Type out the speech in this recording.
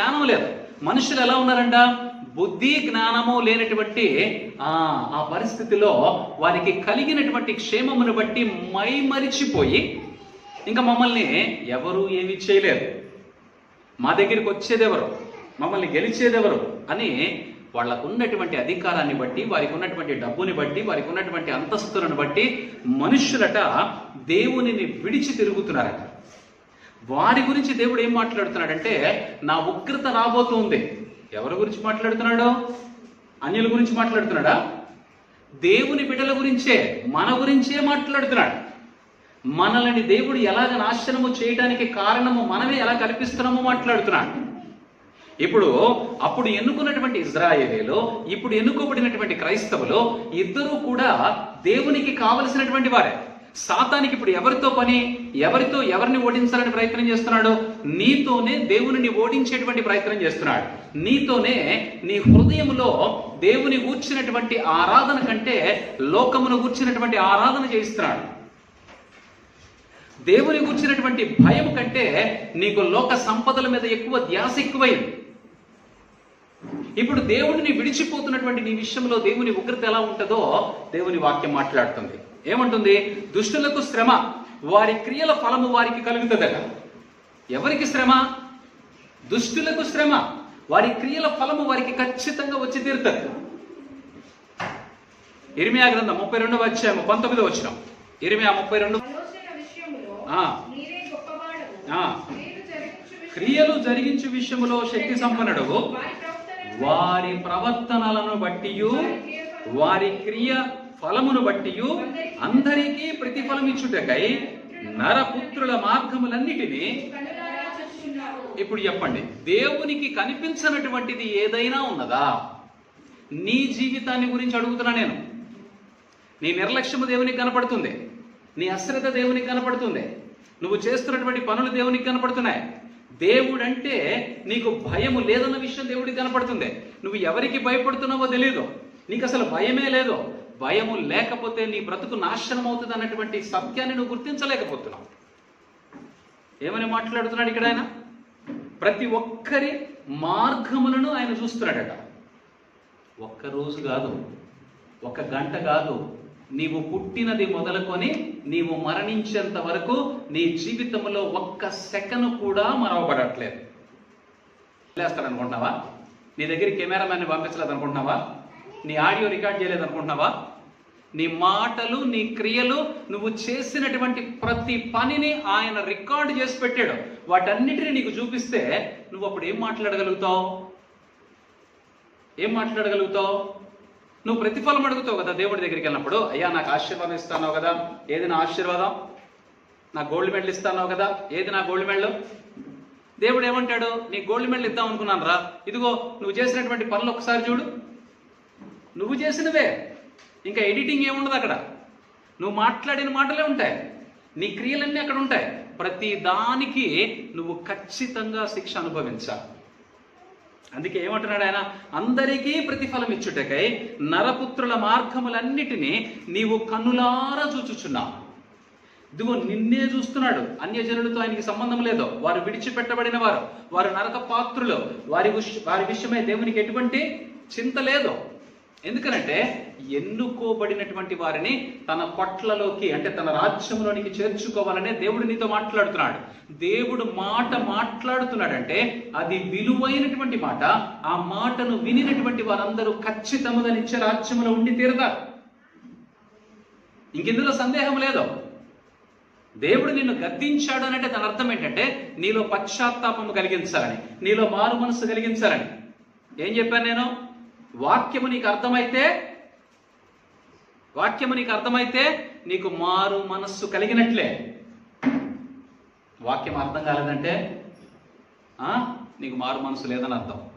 జ్ఞానం లేదు. మనుషులు ఎలా ఉన్నారంట? బుద్ధి జ్ఞానము లేనటువంటి ఆ ఆ పరిస్థితిలో వారికి కలిగినటువంటి క్షేమమును బట్టి మైమరిచిపోయి ఇంకా మమ్మల్ని ఎవరు ఏమి చేయలేరు. మా దగ్గరికి వచ్చేదెవరు? మమ్మల్ని గెలిచేదెవరు? అని వాళ్ళకు ఉన్నటువంటి అధికారాన్ని బట్టి వారికి ఉన్నటువంటి డబ్బుని బట్టి వారికి ఉన్నటువంటి అంతస్తులను బట్టి మనుషులట దేవునిని విడిచి తిరుగుతున్నారట. వారి గురించి దేవుడు ఏం మాట్లాడుతున్నాడంటే నా ఉగ్రత రాబోతుంది. ఎవరి గురించి మాట్లాడుతున్నాడు? అన్యుల గురించి మాట్లాడుతున్నాడా? దేవుని బిడ్డల గురించే మన గురించే మాట్లాడుతున్నాడు. మనల్ని దేవుడు ఎలాగ నాశనము చేయడానికి కారణము మనమే ఎలా కల్పిస్తున్నామో మాట్లాడుతున్నాడు. ఇప్పుడు అప్పుడు ఎన్నుకున్నటువంటి ఇజ్రాయేలీలు ఇప్పుడు ఎన్నుకోబడినటువంటి క్రైస్తవులు ఇద్దరూ కూడా దేవునికి కావలసినటువంటి వారే. సాతానికి ఇప్పుడు ఎవరితో పని ఎవరితో ఎవరిని ఓడించాలని ప్రయత్నం చేస్తున్నాడు నీతోనే దేవుని ఓడించేటువంటి ప్రయత్నం చేస్తున్నాడు. నీతోనే నీ హృదయంలో దేవుని కూర్చున్నటువంటి ఆరాధన కంటే లోకమును కూర్చున్నటువంటి ఆరాధన చేయిస్తున్నాడు. దేవుని కూర్చున్నటువంటి భయం కంటే నీకు లోక సంపదల మీద ఎక్కువ ధ్యాస ఎక్కువైంది. ఇప్పుడు దేవుడిని విడిచిపోతున్నటువంటి నీ విషయంలో దేవుని ఉగ్రత ఎలా ఉంటుందో దేవుని వాక్యం మాట్లాడుతుంది. ఏమంటుంది? దుష్టులకు శ్రమ వారి క్రియల ఫలము వారికి కలుగుతుందట. ఎవరికి శ్రమ? దుష్టులకు శ్రమ వారి క్రియల ఫలము వారికి ఖచ్చితంగా వచ్చి తీరుతుంది ఇరిమియా గ్రంథం ముప్పై రెండవ అధ్యాయము పంతొమ్మిదో వచ్చిన ఇరిమియా ముప్పై రెండు. క్రియలు జరిగించు విషయములో శక్తి సంపన్నుడు వారి ప్రవర్తనలను బట్టి వారి క్రియ ఫలమును బట్టి అందరికీ ప్రతిఫలం ఇచ్చుటకై నరపుత్రుల మార్గములన్నిటినీ ఇప్పుడు చెప్పండి. దేవునికి కనిపించనటువంటిది ఏదైనా ఉన్నదా? నీ జీవితాన్ని గురించి అడుగుతున్నా నేను. నీ నిర్లక్ష్యము దేవునికి కనపడుతుంది. నీ అశ్రద్ధ దేవునికి కనపడుతుంది. నువ్వు చేస్తున్నటువంటి పనులు దేవునికి కనపడుతున్నాయి. దేవుడు అంటే నీకు భయము లేదన్న విషయం దేవుడికి కనపడుతుంది. నువ్వు ఎవరికి భయపడుతున్నావో తెలియదు నీకు అసలు భయమే లేదు. భయము లేకపోతే నీ బ్రతుకు నాశనం అవుతుంది అన్నటువంటి సత్యాన్ని నువ్వు గుర్తించలేకపోతున్నావు. ఏమని మాట్లాడుతున్నాడు ఇక్కడ ఆయన? ప్రతి ఒక్కరి మార్గములను ఆయన చూస్తున్నాడట. ఒక్క రోజు కాదు ఒక గంట కాదు నీవు పుట్టినది మొదలుకొని నీవు మరణించేంత వరకు నీ జీవితంలో ఒక్క సెకను కూడా మరవబడట్లేదు. లేస్తాడు అనుకుంటున్నావా నీ దగ్గర కెమెరామ్యాన్ని పంపించలేదు అనుకుంటున్నావా నీ ఆడియో రికార్డ్ చేయలేదు అనుకుంటున్నావా? నీ మాటలు నీ క్రియలు నువ్వు చేసినటువంటి ప్రతి పనిని ఆయన రికార్డు చేసి పెట్టాడు. వాటన్నిటిని నీకు చూపిస్తే నువ్వు అప్పుడు ఏం మాట్లాడగలుగుతావు? ఏం మాట్లాడగలుగుతావు? నువ్వు ప్రతిఫలం అడుగుతావు కదా దేవుడి దగ్గరికి వెళ్ళినప్పుడు? అయ్యా నాకు ఆశీర్వాదం ఇస్తానో కదా. ఏది నా ఆశీర్వాదం? నా గోల్డ్ మెడల్ ఇస్తానో కదా. ఏది నా గోల్డ్ మెడల్? దేవుడు ఏమంటాడు? నీ గోల్డ్ మెడల్ ఇద్దాం అనుకున్నాను రా. ఇదిగో నువ్వు చేసినటువంటి పనులు ఒకసారి చూడు. నువ్వు చేసినవే. ఇంకా ఎడిటింగ్ ఏముండదు అక్కడ? నువ్వు మాట్లాడిన మాటలే ఉంటాయి. నీ క్రియలన్నీ అక్కడ ఉంటాయి. ప్రతి దానికి నువ్వు ఖచ్చితంగా శిక్ష అనుభవించాలి. అందుకే ఏమంటున్నాడు ఆయన? అందరికీ ప్రతిఫలం ఇచ్చుటకై నరపుత్రుల మార్గములన్నిటినీ నీవు కన్నులారా చూచుచున్నావు. ఇదిగో నిన్నే చూస్తున్నాడు. అన్యజనులతో ఆయనకి సంబంధం లేదు. వారు విడిచిపెట్టబడిన వారు. వారు నరక పాత్రులు వారి వారి విషయమై దేవునికి ఎటువంటి చింత లేదో. ఎందుకనంటే ఎన్నుకోబడినటువంటి వారిని తన పట్లలోకి అంటే తన రాజ్యంలోనికి చేర్చుకోవాలనే దేవుడు నీతో మాట్లాడుతున్నాడు. దేవుడు మాట మాట్లాడుతున్నాడంటే అది విలువైనటువంటి మాట ఆ మాటను వినినటువంటి వారందరూ ఖచ్చితముగా నిత్య రాజ్యంలో ఉండి తీరతారు. ఇంకెందులో సందేహం లేదు? దేవుడు నిన్ను గద్దించాడు అంటే దాని అర్థం ఏంటంటే నీలో పశ్చాత్తాపము కలిగించాలని నీలో మారు మనసు కలిగించాలని. ఏం చెప్పాను నేను? వాక్యము నీకు అర్థమైతే వాక్యము నీకు అర్థమైతే నీకు మారు మనస్సు కలిగినట్లే. వాక్యం అర్థం కాలేదంటే ఆ, నీకు మారు మనసు లేదని అర్థం.